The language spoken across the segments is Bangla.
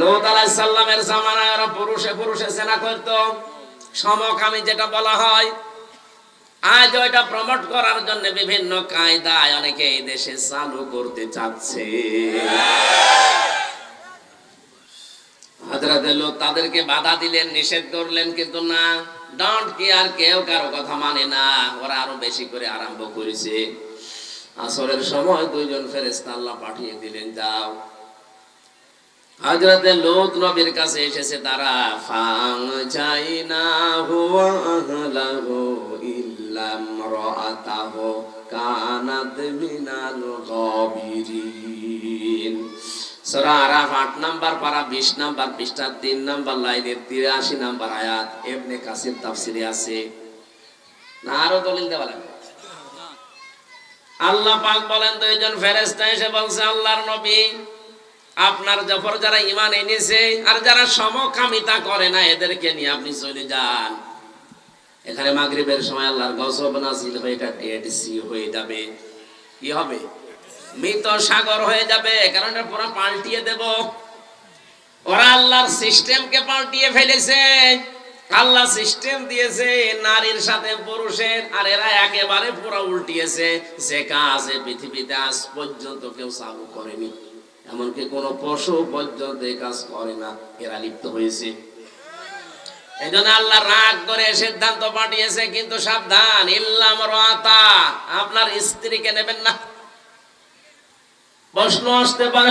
লোত জামানায় পুরুষে পুরুষে সেনা সমকামী যেটা বলা হয়, আজ ওইটা প্রমোট করার জন্য বিভিন্ন কায়দায় অনেকে এই দেশে চালু করতে চাচ্ছে। তাদেরকে বাধা দিলেন, নিষেধ করলেন, কিন্তু না ডন্ট কেয়ার কেউ কারও কথা মানে না, ওরা আরও বেশি করে আরম্ভ করেছে। আসরের সময় দুইজন ফেরেস্তা পাঠিয়ে দিলেন, যাও। হজরতে লোক নবীর কাছে এসেছে, তারা ফাং যাই না হুয়া ইল্লাম রাআতাহু কানাত মিনাল গাবিরিন। সূরা আরাফ 8 নাম্বার পারা 20 নাম্বার পৃষ্ঠা 3 নাম্বার লাইনের 83 নাম্বার আয়াত, ইবনে কাসির তাফসিরে আছে। না, আরও দলিল দেওয়া লাগবে। আল্লাহ পাক বলেন দুইজন ফেরেশতা এসে বলছে, আল্লাহর নবী আপনার জফর যারা ইমান এনেছে আর যারা সমকামিতা করে না, এদেরকে নিয়ে আপনি চলে যান। এখানে মাগরিবের সময় আল্লাহর গজব নাজিল হয়ে এটা ডেড সি হয়ে যাবে। কি হবে? মৃত সাগর হয়ে যাবে, কারণ এটা পুরো পাল্টিয়ে দেব। ওরা আল্লাহর সিস্টেমকে পাল্টিয়ে ফেলেছে। আল্লাহ সিস্টেম দিয়েছে, নারীর সাথে পুরুষের, আর এরা একেবারে পুরো উল্টিয়েছে। যে কাজ পৃথিবীতে আজ পর্যন্ত কেউ চালু করেনি। এমনকি কোন পশু পর্যন্ত কাজ করে না, এরা লিপ্ত হয়েছে। এই জন্য আল্লাহ রাগ করে সিদ্ধান্ত পাঠিয়েছে, কিন্তু সাবধান ইল্লাম রাতা আপনার স্ত্রীকে নেবেন না। প্রশ্ন আসতে পারে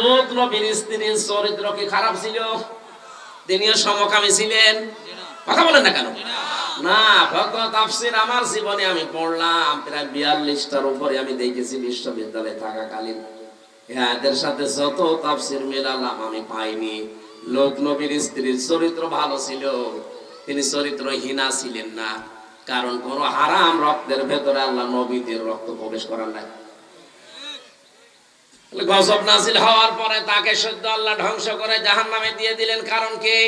লোক নবীর স্ত্রীর চরিত্র কি খারাপ ছিল? তিনিও সমকামী ছিলেন। কথা বলেন না কেন? না ভক্ত তাফসির আমার জীবনে আমি পড়লাম, প্রায় বিয়াল্লিশটার উপরে আমি দেখেছি বিশ্ববিদ্যালয়ে থাকাকালীন। এদের সাথে যত তাফসির মেলালাম আমি পাইনি। লোক নবীর স্ত্রীর চরিত্র ভালো ছিল, তিনি চরিত্রহীনা ছিলেন না। কারণ কোন হারাম রক্তের ভেতরে আল্লাহ নবীদের রক্ত প্রবেশ করার নাই। গজব নাজিল হওয়ার পরে তাকে সদ্য আল্লাহ ধ্বংস করে জাহান নামে দিয়ে দিলেন। কারণ কি?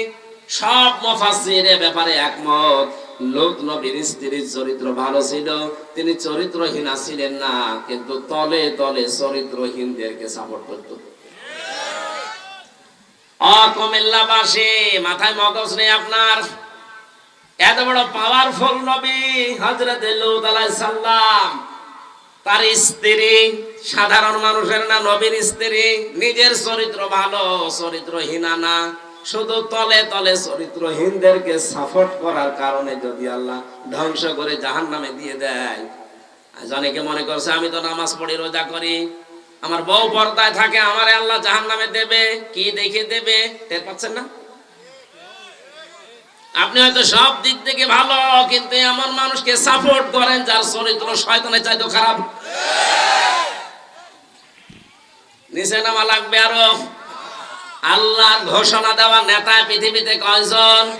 সব মুফাসসির এ ব্যাপারে একমত। লোক নবীর স্ত্রীর চরিত্র ভালো ছিল, তিনি চরিত্রহীনা ছিলেন না, কিন্তু তলে তলে চরিত্রহীনদেরকে সাপোর্ট করত। সাধারণ মানুষের না, নবীর স্ত্রী, নিজের চরিত্র ভালো, চরিত্রহীনা না। শুধু তলে তলে চরিত্রহীনদেরকে সাপোর্ট করার কারণে যদি আল্লাহ ধ্বংস করে জাহান নামে দিয়ে। দেয় অনেকে মনে করছে, আমি তো নামাজ পড়ি রোজা করি। আমার বউ পর্দায় থাকে, আমারে আল্লাহ জাহান নামে দেবে। কি দেখে দেবে? টের পাচ্ছেন না? আপনি হয়তো সব দিক থেকে ভালো, কিন্তু এমন মানুষকে সাপোর্ট করেন যার চরিত্র শয়তানের চাইতো খারাপ। নিচে নামা লাগবে আরও। আল্লাহর ঘোষণা দেওয়া নেতা পৃথিবীতে কয়জন?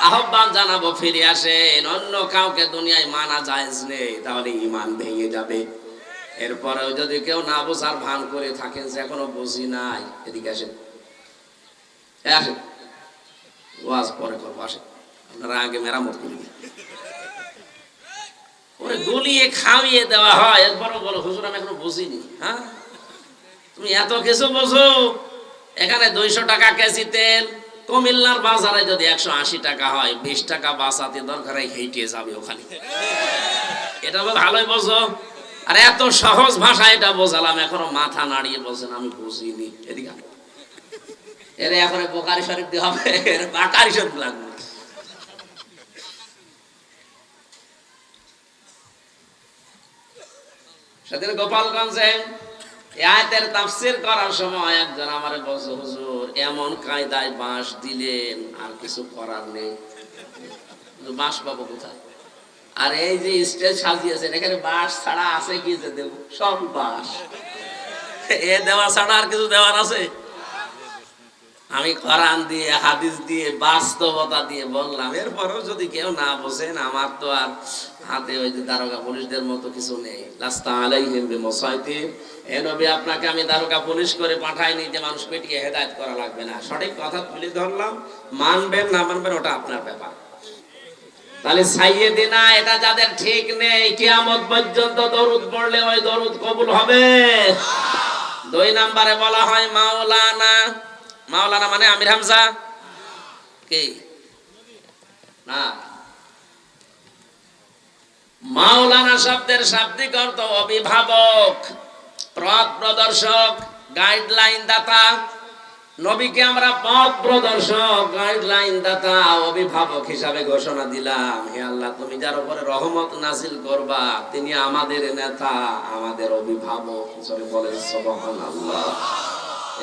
আহ্বান জানাব, ফিরে আসেন। অন্য কাউকে দুনিয়ায় মানা জায়েজ নেই, তাহলে ইমান ভেঙে যাবে। এরপরেও যদি কেউ না বোঝার ভান করে থাকেন যে এখনও বুঝি নাই। এদিকে আসেন। আসেন। ওয়াজ পরে করব, আসেন। আপনারা আগে মেরামত করে ওরে গলিয়ে খাওয়িয়ে দেওয়া হয়, এরপরও বলো, হুজুর, আমি এখনও বুঝিনি। হ্যাঁ? তুমি এত কিছু বোঝো। এখানে দুইশো টাকা কেজি তেল। কুমিল্লার বাজারে যদি একশো আশি টাকা হয়, বিশ টাকা বাঁচাতে দরকার হেঁটে যাবে ওখানে। এটা ভালোই বোঝো। আর এত সহজ ভাষা এটা বোঝালাম, এখনও মাথা নাড়িয়ে বলছেন, আমি বুঝিনি। এদিকে। এরে এখন বোকারি শরীফ দিয়ে হবে বাকারি শরীফ লাগবে। সেদিন গোপালগঞ্জে আয়াতের তাফসীর করার সময় একজন আমারে বলছে, হুজুর, এমন কায়দায় বাঁশ দিলেন, আর কিছু করার নেই। বাঁশ পাবো কোথায়? আর এই যে স্টেজ সাজিয়েছেন, এখানে বাঁশ ছাড়া আছে কি যে দেব? সব বাঁশ। এ দেওয়া ছাড়া আর কিছু দেওয়ার আছে? আমি কোরআন দিয়ে, হাদিস দিয়ে, বাস্তবতা দিয়ে বললাম। এরপরেও যদি কেউ না বোঝেন, আমার তো আর হাতে ওই যে দারোগা পুলিশদের মতো কিছু নেই। রাস্তা আলাইহিম বিমসাইতির এ নবী, আপনাকে আমি দারোগা পুলিশ করে পাঠাইনি যে মানুষ পেটিয়ে হেদায়েত করা লাগবে না। সঠিক কথা তুলে ধরলাম। মানবেন না মানবেন, ওটা আপনার ব্যাপার। তাহলে সাইয়ে দিনা এটা যাদের ঠিক নেই, কিয়ামত পর্যন্ত দরুদ পড়লে ওই দরুদ কবুল হবে। দুই নম্বরে বলা হয় মাওলানা। মাওলানা মানে আমির হামজা? কে? না। মাওলানা শব্দের শাব্দিক অর্থ অভিভাবক পথ প্রদর্শক গাইডলাইন দাতা। নবীকে আমরা পথ প্রদর্শক গাইডলাইন দাতা, অভিভাবক হিসাবে ঘোষণা দিলাম। হে আল্লাহ, তুমি যার উপরে রহমত নাজিল করবা, তিনি আমাদের নেতা, আমাদের অভিভাবক হিসাবে বলেন সুবহানাল্লাহ।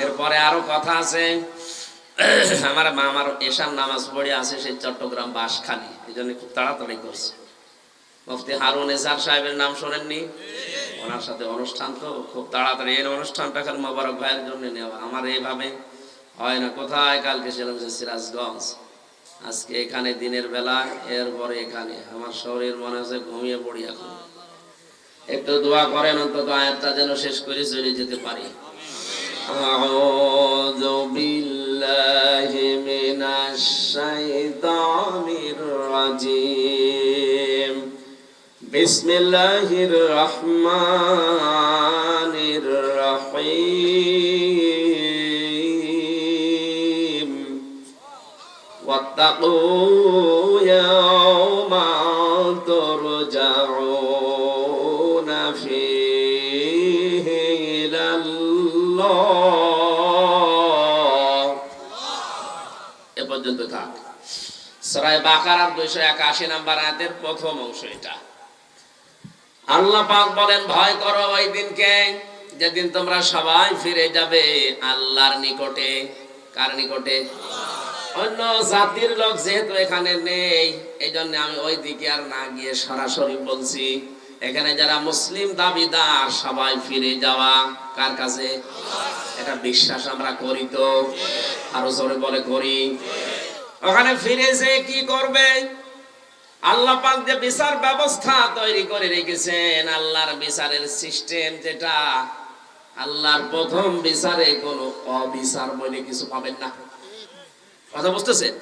এরপরে আরও কথা আছে। আমার মা আমার এশার নামাজ পড়ে আছে সেই চট্টগ্রাম বাসখালী এই জন্য খুব তাড়াতাড়ি করছে। মুফতি হারুন এজার সাহেবের নাম শোনেননি ওনার সাথে অনুষ্ঠান তো খুব তাড়াতাড়ি এই অনুষ্ঠানটা খালি মোবারক ভাইয়ের জন্য নেওয়া আমার এইভাবে হয় না কোথায় কালকে ছিলাম যে সিরাজগঞ্জ আজকে এখানে দিনের বেলা এরপরে এখানে আমার শরীর মনে হচ্ছে ঘুমিয়ে পড়ি এখন একটু দোয়া করেন অন্তত আয়াতটা যেন শেষ করে চলে যেতে পারি أعوذ بالله من الشيطان الرجيم بسم الله الرحمن الرحيم واتقوا يوما ترجعون فيه إلى الله এ পর্যন্ত থাক সরাই বাকারার দুইশো একাশি নাম্বার আয়াতের প্রথম অংশ এটা আল্লাহ পাক বলেন, ভয় করো ওই দিনকে, যেদিন তোমরা সবাই ফিরে যাবে আল্লাহর নিকটে। কার নিকটে? অন্য জাতির লোক যেহেতু এখানে নেই এই জন্য আমি ওই দিকে আর না গিয়ে সরাসরি বলছি। এখানে যারা মুসলিম দাবিদার, সবাই ফিরে যাওয়া কার কাছে? এটা বিশ্বাস আমরা করি তো। আরও জোরে বলে করি। ওখানে ফিরে যে কি করবে? আল্লাহ পাক যে বিচার ব্যবস্থা তৈরি করে রেখেছেন, আল্লাহর বিচারের সিস্টেম যেটা, আল্লাহর প্রথম বিচারে কোনো অবিচার বলে কিছু পাবেন না। কথা বুঝতেছেন?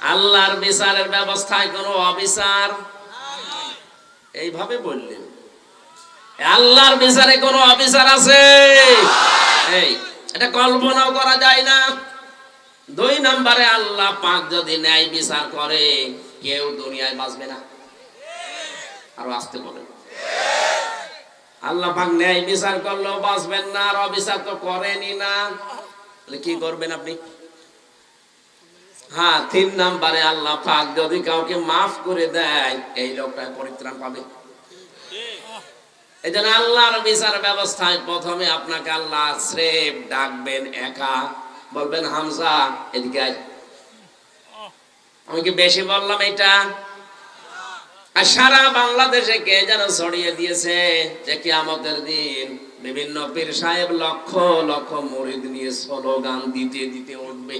আল্লাহর বিচারের ব্যবস্থায় কোনো অবিচার এইভাবে বললেন। আল্লাহর বিচারে কোনো অবিচার আছে? এই, এটা কল্পনাও করা যায় না। দুই নম্বরে আল্লাহ পাক যদি ন্যায় বিচার করে কেউ দুনিয়ায় বাঁচবে না। আরও আসতে বলেন। আল্লাহ পাক ন্যায় বিচার করলেও বাঁচবেন না, আর অবিচার তো করেনি না। কি করবেন আপনি? হ্যাঁ তিন নাম্বারে আল্লাহ পাক যদি কাউকে মাফ করে দেয়, এই লোকটা পরিত্রাণ পাবে। এই জন্য আল্লাহর বিচার ব্যবস্থায় প্রথমে আপনাকে আল্লাহ শ্রেফ ডাকবেন একা। বলবেন হামসা এদিকে আয়। আমি কি বেশি বললাম এটা? আর সারা বাংলাদেশে কে যেন ছড়িয়ে দিয়েছে যে কিয়ামতের দিন বিভিন্ন পীর সাহেব লক্ষ লক্ষ মরিদ নিয়ে স্লোগান দিতে দিতে উঠবে।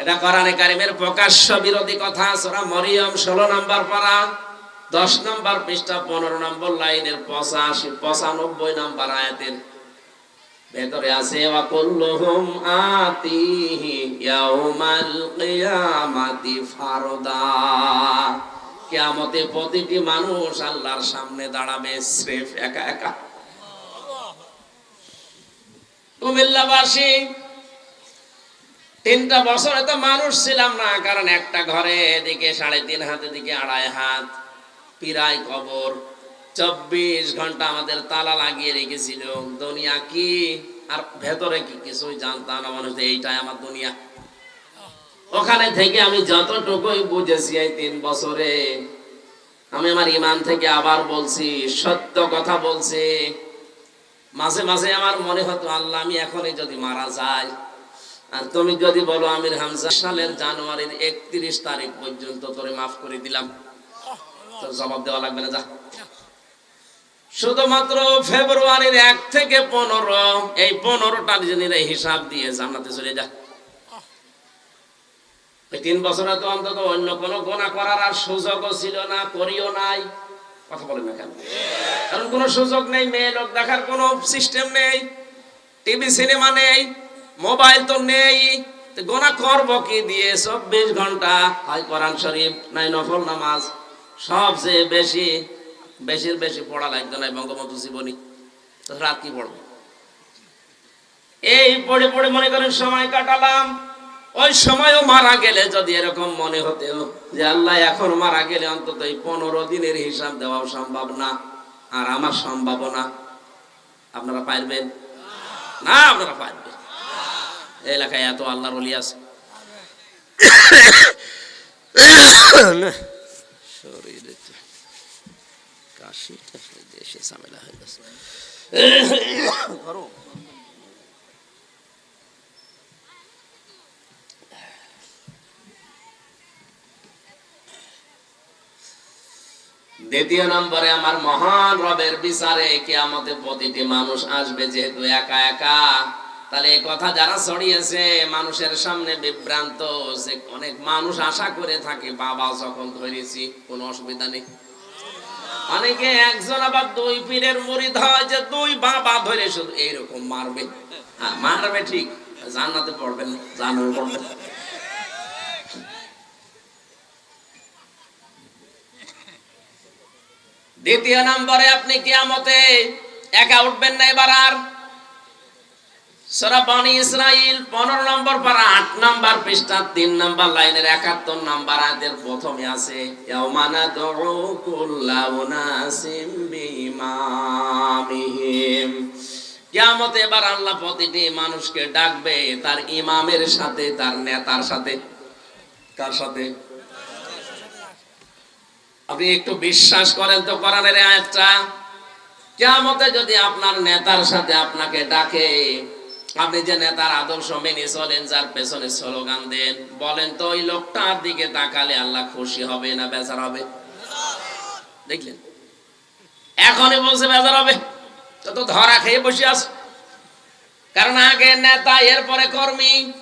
এটা কোরআনে কারিমের প্রকাশ্য বিরোধী কথা, সোরা মরিয়ম ষোলো নাম্বার পারা, দশ নাম্বার পৃষ্ঠা, পনেরো নম্বর লাইনের পঁচাশি, পঁচানব্বই নাম্বার আয়াতের ভেতরে আছে, ওয়াকুল্লুহুম আতিহি ইয়াউমাল কিয়ামাতি ফারদা। কিয়ামতে প্রতিটি মানুষ আল্লাহর সামনে দাঁড়াবে স্রেফ একা একা। কুমিল্লাবাসী, তিনটা বছরে তো মানুষ ছিলাম না, কারণ একটা ঘরে এদিকে সাড়ে তিন হাত, এদিকে আড়াই হাত পিরাই কবর চব্বিশ ঘণ্টা আমাদের তালা লাগিয়ে রেখেছিল। দুনিয়া কি? আর ভেতরে কি? কিছুই জানতাম না মানুষ, এইটাই আমার দুনিয়া। ওখানে থেকে আমি যতটুকুই বুঝেছি এই তিন বছরে, আমি আমার ইমান থেকে আবার বলছি, সত্য কথা বলছি। মাঝে মাঝে আমার মনে হতো, আল্লাহ, আমি এখনই যদি মারা যাই, আর তুমি যদি বলো, আমির হামজা, সালের জানুয়ারির একত্রিশ তারিখ পর্যন্ত তোরে মাফ করে দিলাম। তোর জবাব দেওয়া লাগবে না, যা। শুধুমাত্র ফেব্রুয়ারির এক থেকে পনেরো, এই পনেরোটার জন্য হিসাব দিয়ে জান্নাতে চলে যা। তিন বছরে তো অন্তত অন্য কোনো গোনা করার আর সুযোগও ছিল না, করিও নাই। কথা বলেন না কেন? কারণ কোনো সুযোগ নেই, মেয়ে লোক দেখার কোনো সিস্টেম নেই টিভি সিনেমা নেই মোবাইল তো নেই। গোনা করব কি দিয়ে? চব্বিশ ঘণ্টা হয় কোরআন শরীফ নাই নফল নামাজ, সবচেয়ে বেশি বেশির বেশি পড়া লাগতো না বঙ্গবন্ধু জীবনী। রাত কি পড়ব? এই পড়ে পড়ে মনে করেন সময় কাটালাম। ওই সময়ও মারা গেলে যদি এরকম মনে হতো যে আল্লাহ এখন মারা গেলে অন্তত এই পনেরো দিনের হিসাব দেওয়াও সম্ভব না, আর আমার সম্ভাবনা আপনারা পারবেন? না, আপনারা পারবেন। এলাকায় এত আল্লাহর অলি আছে শরীরে তো কাশিটা দেশে ঝামেলা হয়ে গেছে দ্বিতীয় নম্বরে আমার মহান রবের বিচারে কেয়ামতে প্রতিটি মানুষ আসবে যেহেতু একা একা। তাহলে এই কথা যারা ছড়িয়েছে মানুষের সামনে বিভ্রান্ত যে অনেক মানুষ আশা করে থাকে বাবা যখন ধরেছি কোনো অসুবিধা নেই। অনেকে একজন আবার দুই পীরের মুড়ি হয় যে দুই বাবা ধরে শুধু এইরকম মারবে। হ্যাঁ মারবে ঠিক, জান্নাতে পড়বেন জানো পড়বেন দ্বিতীয় নম্বরে আপনি কেয়ামতে একা উঠবেন না এবার আর। সূরা ইসরাইল পনেরো নম্বর পারা, আট নম্বর পৃষ্ঠা, তিন নম্বর লাইনের একাত্তর নম্বর আয়াতের প্রথমে আছে বিইমামিহিম। কিয়ামতে এবার আল্লাহ প্রতিটি মানুষকে ডাকবে তার ইমামের সাথে, তার নেতার সাথে। কার সাথে? আপনি একটু বিশ্বাস করেন তো কোরআনের আয়াতটা। কিয়ামতে যদি আপনার নেতার সাথে আপনাকে ডাকে আপনি যে নেতার আদর্শ মেনে চলেন, যার পেছনে স্লোগান দেন, বলেন তো ওই লোকটার দিকে তাকালে আল্লাহ খুশি হবে না বেজার হবে? দেখলেন? এখনই বলছে বেজার হবে। তো ধরা খেয়ে বসে আছে। কারণ আগে নেতা, এরপরে কর্মী।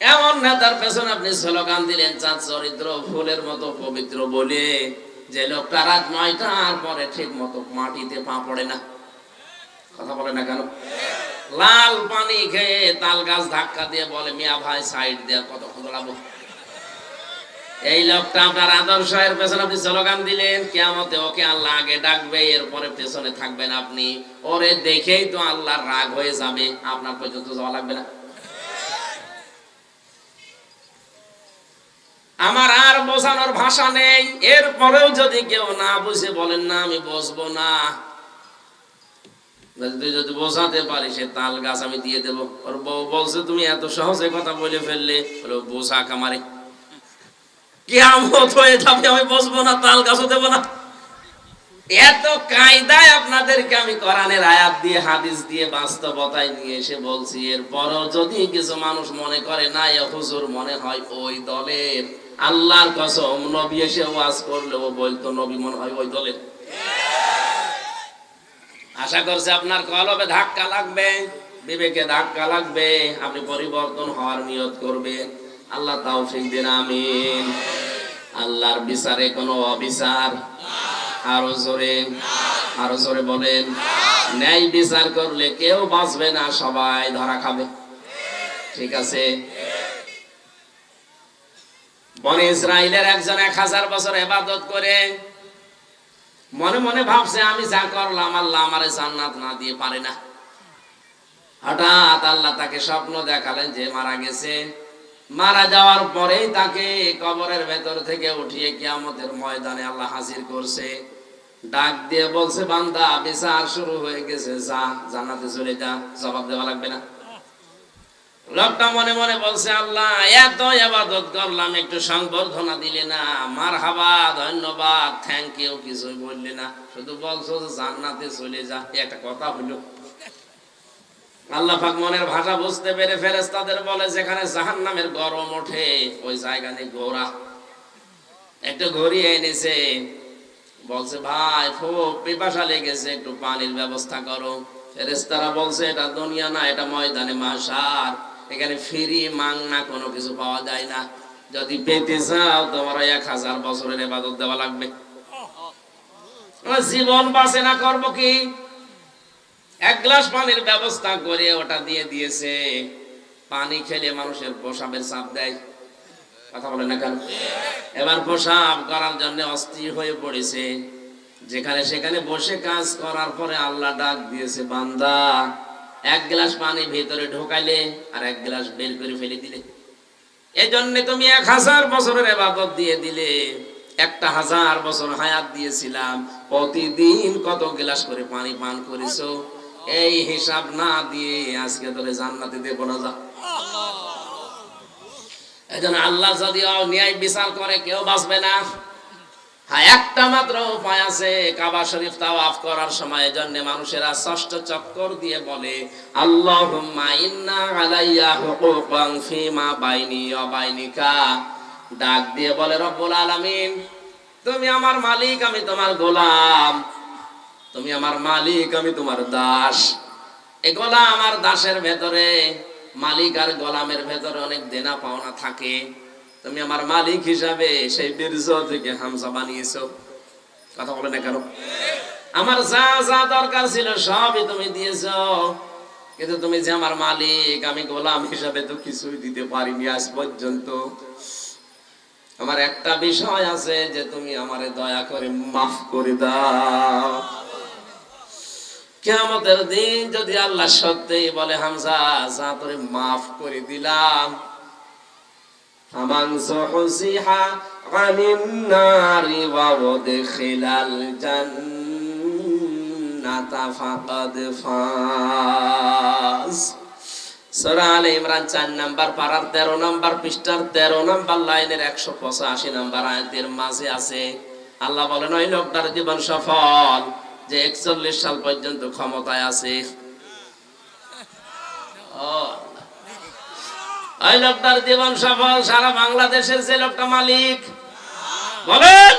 এমন নেতার পেছনে আপনি স্লোগান দিলেন চার চরিত্র ফুলের মতো পবিত্র বলে। যে লোকটা রাত নয়টার পরে ঠিক মতো মাটিতে পা পড়ে না। কথা বলে না কেন? লাল পানি খেয়ে তাল গাছ ধাক্কা দিয়ে বলে, মিয়া ভাই, সাইড দিয়ে কতক্ষণ দাঁড়াবো? এই লোকটা আপনার আদর্শ এর পেছনে আপনি স্লোগান দিলেন, কেয়ামতে ওকে আল্লাহ আগে ডাকবে, এরপরে পেছনে থাকবেন আপনি। ওরে দেখেই তো আল্লাহর রাগ হয়ে যাবে, আপনার পর্যন্ত যাওয়া লাগবে না। আমার আর বোঝানোর ভাষা নেই, এরপরেও যদি কেউ না বুঝে বলেন, না, আমি বসবো না। যদি যদি বোঝাতে পারি সে তাল গাছ আমি দিয়ে দেবো। ওর বউ বলছে, তুমি এত সহজে কথা বলে ফেললে? বলে বোঝা কামারে কেমন হয়ে যাবে, আমি বসবো না, তাল গাছও দেবো না। এত কায়দায় আপনাদেরকে আমি কোরআনের আয়াত দিয়ে, হাদিস দিয়ে, বাস্তবতায় নিয়ে এসে বলছি, এরপরও যদি কিছু মানুষ মনে করে, না, এ হুজুর মনে হয় ওই দলের। আল্লাহর কসম, নবী এসে ওয়াজ করলে ও বলতো, নবী মনে হয় ওই দলের। আশা করছে আপনার কলবে ধাক্কা লাগবে, বিবেকে ধাক্কা লাগবে, আপনি পরিবর্তন হওয়ার নিয়ত করবেন। আল্লাহ তাওফিক দিন, আমিন। আল্লাহর বিচারে কোনো অবিচার আরও জোরে আরও জোরে বলেন, ন্যায় বিচার করলে কেউ বাঁচবে না, সবাই ধরা খাবে। ঠিক আছে? বনে ইসরায়েলের একজন এক হাজার বছর এবাদত করে মনে মনে ভাবছে, আমি যা করলাম, আল্লাহ আমারে জান্নাত না দিয়ে পারে না। হঠাৎ আল্লাহ তাকে স্বপ্ন দেখালেন যে মারা গেছে। মারা যাওয়ার পরেই তাকে কবরের ভেতর থেকে উঠিয়ে কিয়ামতের ময়দানে আল্লাহ হাজির করছে। ডাক দিয়ে বলছে, বান্দা, বিচার শুরু হয়ে গেছে, যা, জান্নাতে চলে যা। জবাব দেওয়া লাগবে না। লোকটা মনে মনে বলছে, আল্লাহ, এত আবাদত করলাম, একটু সংবর্ধনা দিলে না। মার হাবা ধন্যবাদ থ্যাংক ইউ কিছুই বললে না। শুধু বলছো যে জান্নাতে চলে যা। একটা কথা হলো। আল্লাহ মনের ভাষা বুঝতে পেরে ফেরেশতাদের বলে, যেখানে জাহান্নামের গরম ওঠে, ওই জায়গা নিয়ে ঘোরা। একটা ঘড়ি এনেছে। বলছে, ভাই, খুব পিপাসা লেগেছে, একটু পানির ব্যবস্থা করো। ফেরেশতারা বলছে, এটা দুনিয়া না, এটা ময়দানে মাসার। এখানে ফ্রি মাংনা কোনো কিছু পাওয়া যায় না। যদি পেতে চাও, তোমার এক হাজার বছরের এবাদত দেওয়া লাগবে। জীবন বাঁচে না, করব কি? এক গ্লাস পানির ব্যবস্থা করে ওটা দিয়ে দিয়েছে। পানি খেলে মানুষের প্রসাবের চাপ দেয়। কথা বলে না কেন? এবার প্রসাব করার জন্য অস্থির হয়ে পড়েছে। যেখানে সেখানে বসে কাজ করার পরে আল্লাহ ডাক দিয়েছে, বান্দা এক গ্লাস পানি ভেতরে ঢোকাইলে আর এক গ্লাস বের করে ফেলে দিলে। এই জন্য তুমি এক হাজার বছরের এবাদত দিয়ে দিলে। একটা হাজার বছর হায়াত দিয়েছিলাম। প্রতিদিন কত গ্লাস করে পানি পান করেছ? এই হিসাব না দিয়ে আজকে তোরে জান্নাতে দেবো না যা। এই জন্য আল্লাহ যদি ন্যায় বিচার করে, কেউ বাঁচবে না। হ্যাঁ একটা মাত্র উপায় আছে, কাবা শরীফ তাওয়াফ করার সময় জন্য মানুষেরা ষষ্ঠ চক্কর দিয়ে বলে, আল্লাহুম্মা ইন্না আলাইয়া হুকুকান ফিমা বাইনি ওয়া বাইনিকা। ডাক দিয়ে বলে, রব্বুল আলামিন, তুমি আমার মালিক, আমি তোমার গোলাম। তুমি আমার মালিক, আমি তোমার দাস। এই গোলাম আমার দাসের ভেতরে মালিক আর গোলামের ভেতরে অনেক দেনা পাওনা থাকে। তুমি আমার মালিক হিসাবে সেই বীর্য থেকে হামসা বানিয়েছো। কথা বলে না কেন? আমার যা যা দরকার ছিল সবই তুমি দিয়েছ। কিন্তু তুমি যে আমার মালিক, আমি গোলাম হিসাবে তো কিছুই দিতে পারিনি আজ পর্যন্ত। আমার একটা বিষয় আছে যে তুমি আমারে দয়া করে মাফ করে দাও। কেমতের দিন যদি আল্লাহ সত্যি বলে, হামজা, যা তোরে মাফ করে দিলাম আমাংস হুসিহা আনিন নারি ওয়াদখিলাল জান্নাতা ফাকাদ ফাজ সূরা আলে ইমরান 4 নাম্বার পারার 13 নাম্বার পৃষ্ঠার 13 নাম্বার লাইনের 185 নাম্বার আয়াতের মাঝে আছে আল্লাহ বলেন ওই লোকটার জীবন সফল যে 41 সাল পর্যন্ত ক্ষমতায় আছে ও ওই লোকটার জীবন সফল, সারা বাংলাদেশের যে লোকটা মালিক। বলেন?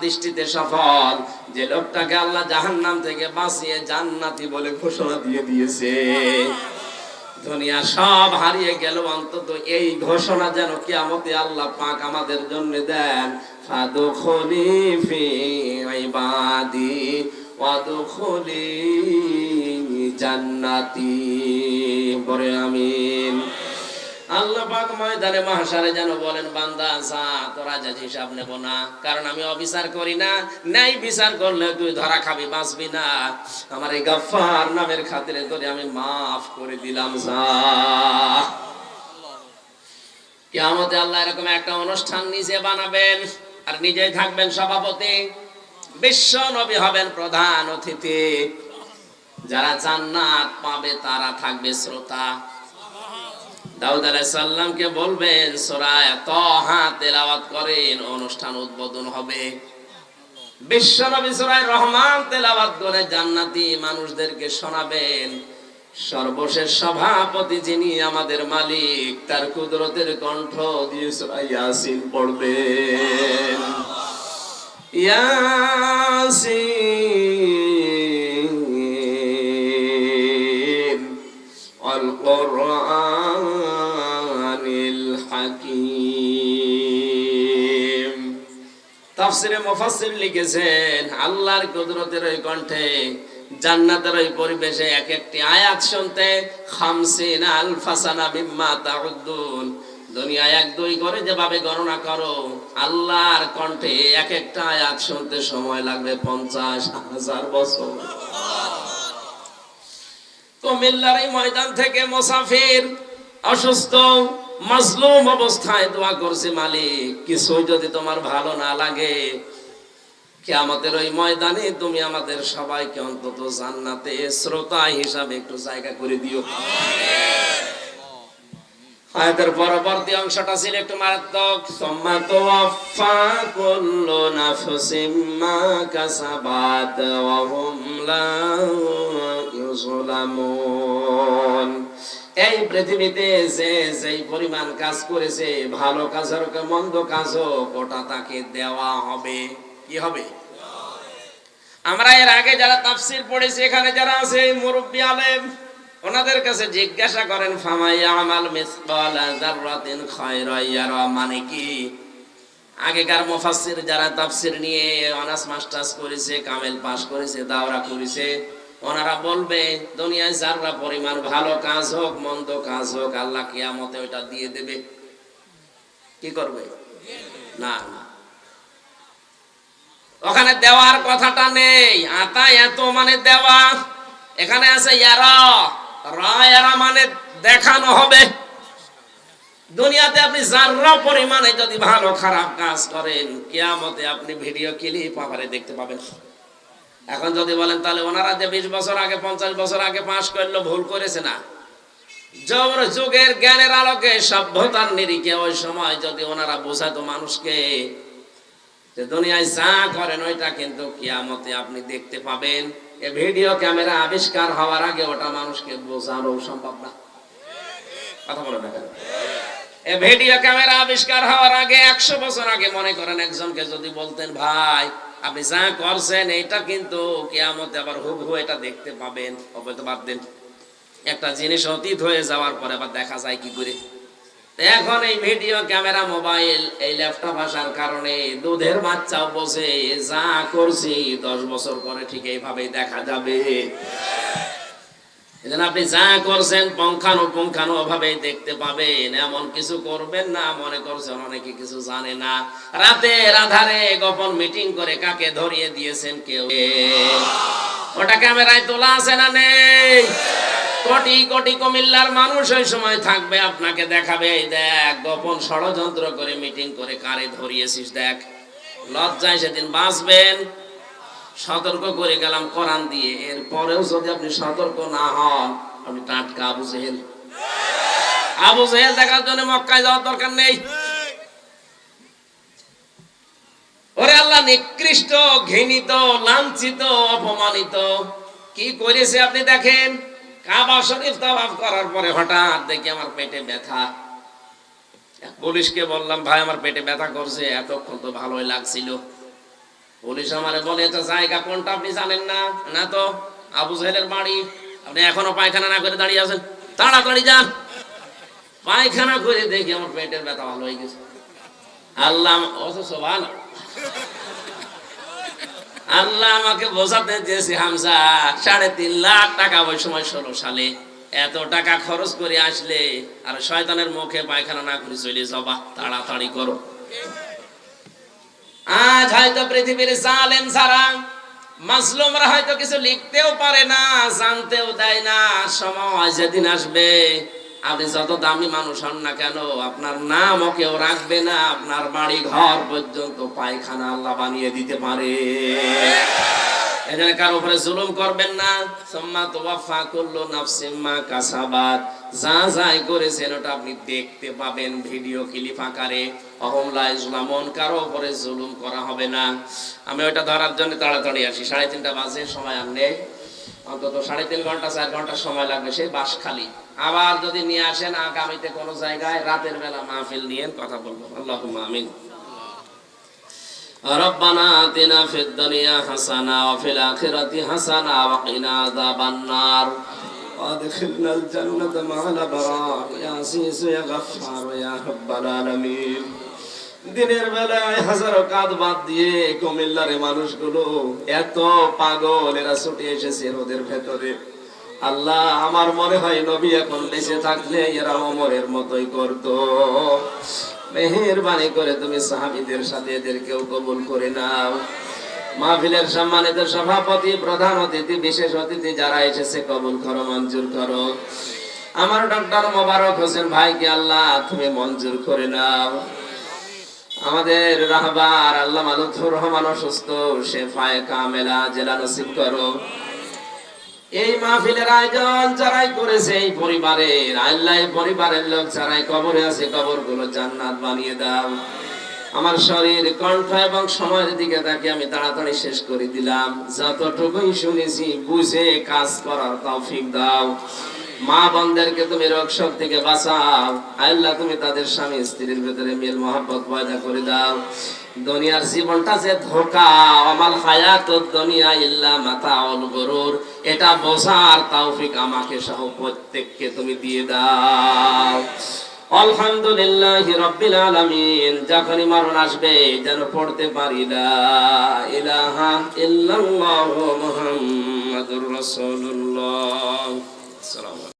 দৃষ্টিতে সফল। যে লোকটাকে আল্লাহ জাহান্নাম থেকে বাঁচিয়ে জান্নাতি বলে ঘোষণা দিয়ে দিয়েছে। দুনিয়া সব হারিয়ে গেল অন্তত এই ঘোষণা যেন কি কিয়ামতে আল্লাহ পাক আমাদের জন্য দেন। ফাদখুলি ফি ইবাদি ওয়াদখুলি জান্নাতি। পরে আমিন। আল্লাহ পাক ময়দানে মাহশারে যেন বলেন, বান্দা, যা, তোরা যা হিসাব নেব না। কারণ আমি অবিচার করি না। ন্যায় বিচার করলে তুই ধরা খাবি, বাঁচবি না। আমার এই গাফার নামের খাতিরে তোরে আমি মাফ করে দিলাম, যা। কিয়ামতে আল্লাহ এরকম একটা অনুষ্ঠান নিজে বানাবেন আর নিজেই থাকবেন সভাপতি। বিশ্ব নবী হবেন প্রধান অতিথি। যারা জান্নাত পাবে, তারা থাকবে শ্রোতা। দাউদ আলাইসাল্লামকে বলবেন সোরায় তহা তেলাওয়াত করেন, অনুষ্ঠান উদ্বোধন হবে। বিশ্বনবী সোরায় রহমান তেলাওয়াত করে জান্নাতি মানুষদেরকে শোনাবেন। সর্বশেষ সভাপতি যিনি আমাদের মালিক, তার কুদরতের কণ্ঠ দিয়ে ইয়াসিন পড়বেন। ইয়াসিন তাফসিরে মুফাসসির লিখেছেন, আল্লাহর কুদরতের ওই কণ্ঠে, জান্নাতের ওই পরিবেশে এক একটি আয়াত শুনতে, খামসিন আলফাসানা মিম্মা তাউদ্দুন। দুনিয়া এক দুই করে যেভাবে গণনা করো, আল্লাহর কণ্ঠে এক একটা আয়াত শুনতে সময় লাগবে পঞ্চাশ হাজার বছর। কুমিল্লার এই ময়দান থেকে মুসাফির অসুস্থ মাজলুম অবস্থায় দোয়া করছে, মালিক। কিছু যদি তোমার ভালো না লাগে কি আমাদের ওই ময়দানে তুমি আমাদের সবাইকে অন্তত জান্নাতে শ্রোতা হিসাবে একটু জায়গা করে দিও। আয়াতের পরবর্তী অংশটা ছিল একটু মারাত্মক। সুম্মা তুওয়াফা কুল্লু নাফসিম মা কাসাবাত ওয়া হুম লা ইউযলামুন এই পৃথিবীতে যে যেই পরিমাণ কাজ করেছে, ভালো কাজ হোক, মন্দ কাজ হোক, ওটা তাকে দেওয়া হবে। কি হবে? আমরা এর আগে যারা তাফসির পড়েছি, এখানে যারা আছে মুরব্বী আলেম, ওনাদের কাছে জিজ্ঞাসা করেন ফামাইয়া আমাল মিসকালা যাররাতিন খায়রা ইয়ারা? মানে কি? আগেকার মুফাসসির যারা তাফসির নিয়ে অনার্স মাস্টার্স করেছে, কামেল পাস করেছে, দাওরা করেছে ওনারা বলবে, দুনিয়ায় যাররা পরিমাণ ভালো কাজ হোক, মন্দ কাজ হোক, আল্লাহ কিয়ামতে ওটা দিয়ে দেবে। কি করবে? না। ওখানে দেওয়ার কথাটা নেই। আতা এত মানে দেওয়া। এখানে আছে ইয়ারা। রা এরা মানে দেখানো হবে। দুনিয়াতে আপনি যার্রা পরিমাণে যদি ভালো খারাপ কাজ করেন, কিয়ামতে আপনি ভিডিও ক্লিপ আবারে দেখতে পাবেন। এখন যদি বলেন, তাহলে ওনারা যে বিশ বছর আগে, পঞ্চাশ বছর আগে পাশ করল, ভুল করেছে না। যুগের জ্ঞানের আলোকে সভ্যতার নিরিখে ওই সময় যদি ওনারা বোঝাতো মানুষকে যে দুনিয়ায় যা করেন, ওইটা কিন্তু কিয়ামতে আপনি দেখতে পাবেন। এ ভিডিও ক্যামেরা আবিষ্কার হওয়ার আগে ওটা মানুষকে বোঝানো সম্ভব না। কথা বলে এ ভিডিও ক্যামেরা আবিষ্কার হওয়ার আগে, একশো বছর আগে মনে করেন একজনকে যদি বলতেন, ভাই আপনি যা করছেন, এটা কিন্তু কেয়ামতে আবার হুবহু এটা দেখতে পাবেন, অবৈধ বাদ দেন। একটা জিনিস অতীত হয়ে যাওয়ার পরে আবার দেখা যায় কি করে? এখন এই ভিডিও, ক্যামেরা, মোবাইল, এই ল্যাপটপ আসার কারণে দুধের বাচ্চাও বসে যা করছি, দশ বছর পরে ঠিক এইভাবেই দেখা যাবে। এজন্য আপনি যা করছেন পঙ্খানো পঙ্খানো ভাবে দেখতে পাবেন। এমন কিছু করবেন না, মনে করছেন অনেকে কিছু জানে না। রাতে রাধারে গোপন মিটিং করে কাকে ধরিয়ে দিয়েছেন কেউ? ওটা ক্যামেরায় তোলা আছে না নেই? কোটি কোটি কুমিল্লার মানুষ ওই সময় থাকবে, আপনাকে দেখাবে। এই দেখ, গোপন ষড়যন্ত্র করে মিটিং করে কারে ধরিয়েছিস দেখ? লজ্জায় সেদিন বাঁচবেন। সতর্ক করে গেলাম কোরআন দিয়ে। এরপরেও যদি আপনি সতর্ক না হন, আপনি টাটকা আবু জেহেল। আবু জেহেল দেখার জন্য মক্কায় যাওয়ার দরকার নেই। ওরে আল্লাহ, নিকৃষ্ট, ঘৃণিত, লাঞ্ছিত, অপমানিত। কি করেছে আপনি দেখেন? কাবা শরীফ তাওয়াফ করার পরে হঠাৎ দেখি আমার পেটে ব্যথা। পুলিশকে বললাম, ভাই, আমার পেটে ব্যথা করছে, এতক্ষণ তো ভালোই লাগছিল। পুলিশ আমারে বলে এটা জায়গা কোনটা আপনি জানেন না? না তো, আবু জাহেলের বাড়ি। আপনি এখনও পায়খানা না করে দাঁড়িয়ে আছেন। তাড়াতাড়ি যান। পায়খানা করে দেখি আমার পেটের ব্যথা ভালো হয়ে গেছে। আল্লাহ অথচ ভালো আল্লাহ আমাকে বোঝাতে হামজা, সাড়ে তিন লাখ টাকা ওই সময় ষোলো সালে। এত টাকা খরচ করে আসলে আর শয়তানের মুখে পায়খানা না করে চলে যাবা। তাড়াতাড়ি করো। আজ হয়তো পৃথিবীর জালেম ছাড়া মাসলুমরা হয়তো কিছু লিখতেও পারে না, জানতেও দেয় না, সময় যেদিন আসবে, আপনি যত দামি মানুষ হন না কেন, আপনার নামও কেউ রাখবে না, আপনার বাড়ি ঘর পর্যন্ত পায়খানা আল্লাহ বানিয়ে দিতে পারে। এখানে কারও উপরে জুলুম করবেন না। সম্মা তোয়াফা করল নাফসিম্মা কাসাবাত। যা যাই করেছেন, ওটা আপনি দেখতে পাবেন, ভিডিও ক্লিপ আকারে। অহমলা ইসলামন কারো উপরে জুলুম করা হবে না আমি ওটা ধরার জন্য তাড়াতাড়ি আসি সাড়ে তিনটা বাজে সময় আর নেই অন্তত সাড়ে তিন ঘন্টা চার ঘন্টা সময় লাগবে সেই বাস খালি আবার যদি নিয়ে আসেন আগামীতে কোনো জায়গায় রাতের বেলা মাহফিল নিয়ে কথা বলবো আল্লাহ আমিন ربنا آتنا في الدنيا حسنة وفي الآخرة حسنة وقنا عذاب النار وادخلنا الجنة مع الأبرار يا عزيز يا غفار يا رب العالمين দিনের বেলায় হাজারো কাঁধ বাদ দিয়ে কুমিল্লার মানুষগুলো এত পাগল, এরা ছুটে এসেছে রোদের ভেতরে। আল্লাহ, আমার মনে হয় নবী এখন বেঁচে থাকলে এরা অমরের মতোই করতো। মেহেরবানি করে তুমি সাহাবিদের সাথে এদেরকেও কবুল করে নাও। মাহফিলের সম্মানিত সভাপতি, প্রধান অতিথি, বিশেষ অতিথি যারা এসেছে, কবুল করো, মঞ্জুর করো। আমার ডক্টর মোবারক হোসেন ভাইকে আল্লাহ, তুমি মঞ্জুর করে নাও। আমাদের রাহবার আল্লাহ মালুথুর রহমান অসুস্থ শেফায়ে কামেলা জেলা নসিব করো। এই মাহফিলের আয়োজন যারাই করেছে এই পরিবারের আল্লাহ পরিবারের লোক যারাই কবরে আছে কবরগুলো জান্নাত বানিয়ে দাও। আমার শরীর কণ্ঠ এবং সময়ের দিকে তাকে আমি তাড়াতাড়ি শেষ করে দিলাম। যতটুকুই শুনেছি, বুঝে কাজ করার তৌফিক দাও। মা বোনদেরকে তুমি রোগ থেকে বাঁচাও। আল্লাহ, তুমি তাদের স্বামী স্ত্রীর ভেতরে মিল, মহব্বত পয়দা করে দাও। দুনিয়ার জীবনটা যে ধোকা, আমাল হায়াত দুনিয়া ইল্লা মাতাউল গরুর, এটা বোঝার তৌফিক আমাকে সহ প্রত্যেককে তুমি দিয়ে দাও। আলহামদুলিল্লাহ রব্বিল আলামিন, যখনই মরণ আসবে, যেন পড়তে পারি লা ইলাহা মুহাম্মাদুর রাসূলুল্লাহ।